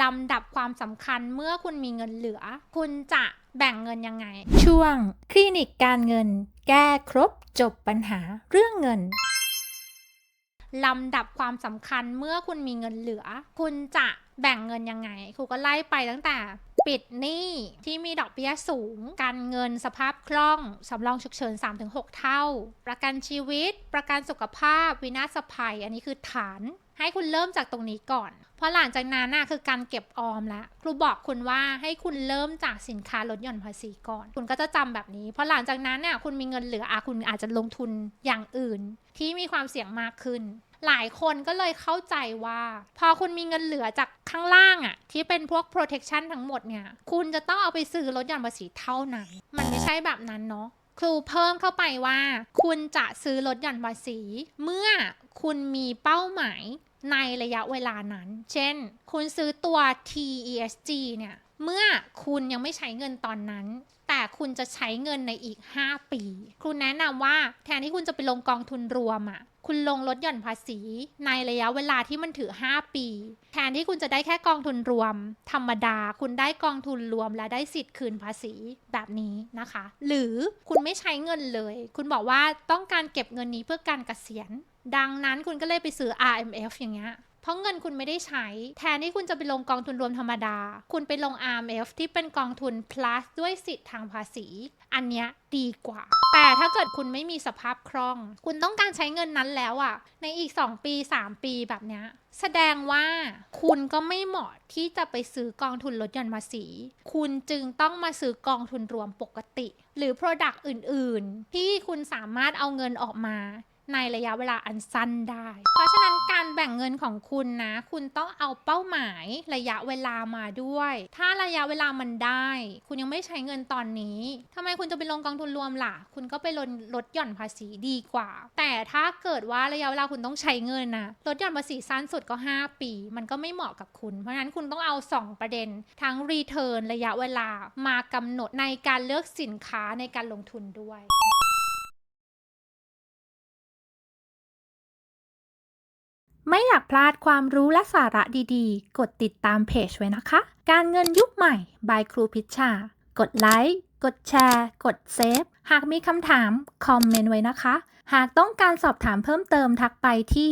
ลำดับความสำคัญเมื่อคุณมีเงินเหลือ คุณจะแบ่งเงินยังไง ช่วง คลินิกการเงิน แก้ครบจบปัญหาเรื่องเงินลำดับความสำคัญเมื่อคุณมีเงินเหลือ คุณจะแบ่งเงินยังไง ครูก็ไล่ไปตั้งแต่ ปิดหนี้ที่มีดอกเบี้ยสูง การเงินสภาพคล่อง สำรองฉุกเฉิน 3-6 เท่า ประกันชีวิต ประกันสุขภาพ วินาศภัย อันนี้คือฐาน ให้คุณเริ่มจากตรงนี้ก่อน เพราะหลังจากนั้นน่ะคือการเก็บออมล้วครูบอกคุณว่าให้คุณเริ่มจากสินค้าลดหย่อนภาษีก่อน คุณก็จะจำแบบนี้ เพราะหลังจากนั้นเนี่ยคุณมีเงินเหลืออะคุณอาจจะลงทุนอย่างอื่น ที่มีความเสี่ยงมากขึ้น หลายคนก็เลยเข้าใจว่า พอคุณมีเงินเหลือจากข้างล่างอะที่เป็นพวก protection ทั้งหมดเนี่ย คุณจะต้องเอาไปซื้อลดหย่อนภาษีเท่านั้น มันไม่ใช่แบบนั้นเนาะครูเพิ่มเข้าไปว่า คุณจะซื้อลดหย่อนภาษี เมื่อคุณมีเป้าหมายในระยะเวลานั้น เช่น คุณซื้อตัว TESG เนี่ย เมื่อคุณยังไม่ใช้เงินตอนนั้น คุณจะใช้เงินในอีก 5 ปีครูแนะนำว่าแทนที่คุณจะไปลงกองทุนรวมอะ่ะคุณลงลดหย่อนภาษีในระยะเวลาที่มันถือ 5 ปี แทนที่คุณจะได้แค่กองทุนรวม ธรรมดา คุณได้กองทุนรวมและได้สิทธิ์คืนภาษีแบบนี้นะคะ หรือคุณไม่ใช้เงินเลย คุณบอกว่าต้องการเก็บเงินนี้เพื่อการเกษียณ ดังนั้นคุณก็เลยไปซื้อ RMF อย่างเงี้ย เพราะเงินคุณไม่ได้ใช้ แทนที่คุณจะไปลงกองทุนรวมธรรมดา คุณไปลง RMF ที่เป็นกองทุน plus ด้วยสิทธิ์ทางภาษี อันเนี้ยดีกว่า แต่ถ้าเกิดคุณไม่มีสภาพคล่อง คุณต้องการใช้เงินนั้นแล้วอะในอีก 2 ปี 3 ปีแบบเนี้ยแสดงว่าคุณก็ไม่เหมาะที่จะไปซื้อกองทุนลดหย่อนภาษี คุณจึงต้องมาซื้อกองทุนรวมปกติ หรือ Product อื่น ๆ ที่คุณสามารถเอาเงินออกมา ในระยะเวลาอันสั้นได้ เพราะฉะนั้นการแบ่งเงินของคุณนะ คุณต้องเอาเป้าหมายระยะเวลามาด้วย ถ้าระยะเวลามันได้ คุณยังไม่ใช้เงินตอนนี้ทำไมคุณจะไปลงกองทุนรวมล่ะ คุณก็ไปลดลดหย่อนภาษีดีกว่า แต่ถ้าเกิดว่าระยะเวลาคุณต้องใช้เงินนะลดหย่อนภาษีสั้นสุดก็ 5 ปี มันก็ไม่เหมาะกับคุณ เพราะฉะนั้นคุณต้องเอา 2 ประเด็น ทั้งรีเทิร์นระยะเวลามากำหนดในการเลือกสินค้าในการลงทุนด้วย ไม่อยากพลาดความรู้และสาระดีๆ กดติดตามเพจไว้นะคะ การเงินยุคใหม่บายครูพิชชา กดไลค์ กดแชร์ กดเซฟ หากมีคำถาม คอมเมนต์ไว้นะคะ หากต้องการสอบถามเพิ่มเติมทักไปที่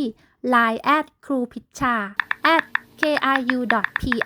line at ครูพิชชา at kru.pitcha